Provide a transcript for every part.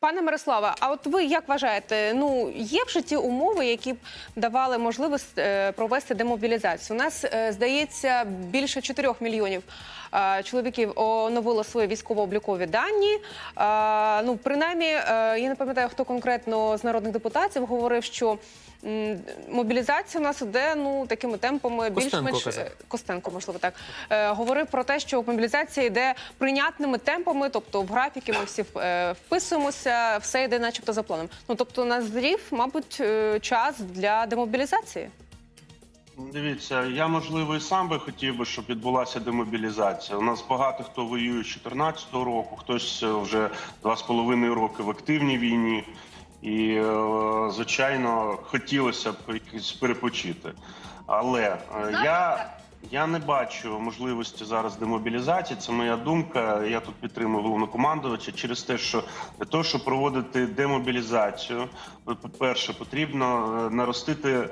Пане Мирославе, а от ви як вважаєте, ну є вже ті умови, які б давали можливість е, провести демобілізацію? У нас е, здається більше 4 мільйонів е, чоловіків оновило свої військово-облікові дані. Ну, принаймні, я не пам'ятаю, хто конкретно з народних депутатів говорив, що мобілізація у нас іде ну такими темпами більш-менш Костенко, можливо, так говорив про те, що мобілізація йде прийнятними темпами, тобто в графіки ми всі е, вписуємося, все йде, начебто, за планом. Ну тобто, назрів, мабуть, е, час для демобілізації. Дивіться, я можливо і сам би хотів би, щоб відбулася демобілізація. У нас багато хто воює з 2014 року, хтось е, вже два з половиною роки в активній війні, і е, звичайно хотілося б якось перепочити. Але я, я не бачу можливості зараз демобілізації. Це моя думка. Я тут підтримую головнокомандувача через те, що для того, щоб проводити демобілізацію, по-перше, потрібно е, наростити е,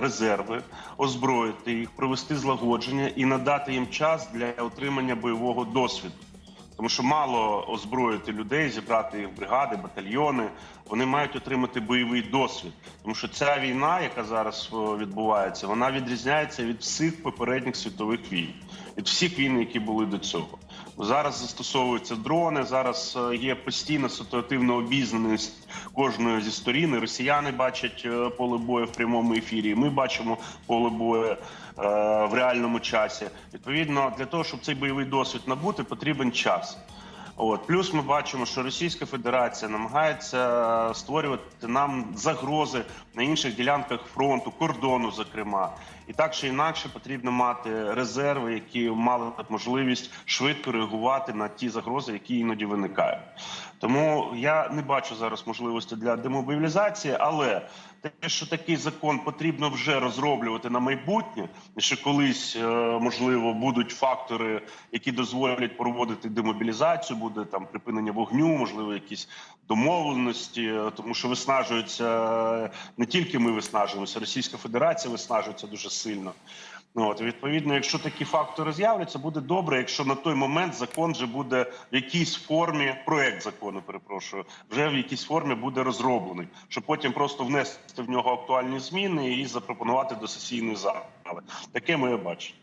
резерви, озброїти їх, провести злагодження і надати їм час для отримання бойового досвіду. Тому що мало озброїти людей, зібрати їх в бригади, батальйони. Вони мають отримати бойовий досвід. Тому що ця війна, яка зараз відбувається, вона відрізняється від всіх попередніх світових війн, від всіх війн, які були до цього. Зараз застосовуються дрони. Зараз е, є постійна ситуативна обізнаність кожної зі сторін. Росіяни бачать е, поле бою в прямому ефірі. Ми бачимо поле бою е, в реальному часі. Відповідно, для того, щоб цей бойовий досвід набути, потрібен час. От плюс ми бачимо, що Російська Федерація намагається створювати нам загрози на інших ділянках фронту, кордону, зокрема, і так чи інакше потрібно мати резерви, які мали можливість швидко реагувати на ті загрози, які іноді виникають. Тому я не бачу зараз можливості для демобілізації, але те, що такий закон потрібно вже розроблювати на майбутнє, що колись е, можливо будуть фактори, які дозволять проводити демобілізацію, буде там припинення вогню, можливо, якісь домовленості, е, тому що виснажуються е, не тільки ми виснажуємося, Російська Федерація виснажується дуже сильно. Ну от відповідно, якщо такі фактори з'являться, буде добре. Якщо на той момент закон вже буде в якійсь формі, проект закону, перепрошую, вже в якійсь формі буде розроблений, щоб потім просто внести в нього актуальні зміни і запропонувати до сесійної зали. Таке моє бачення.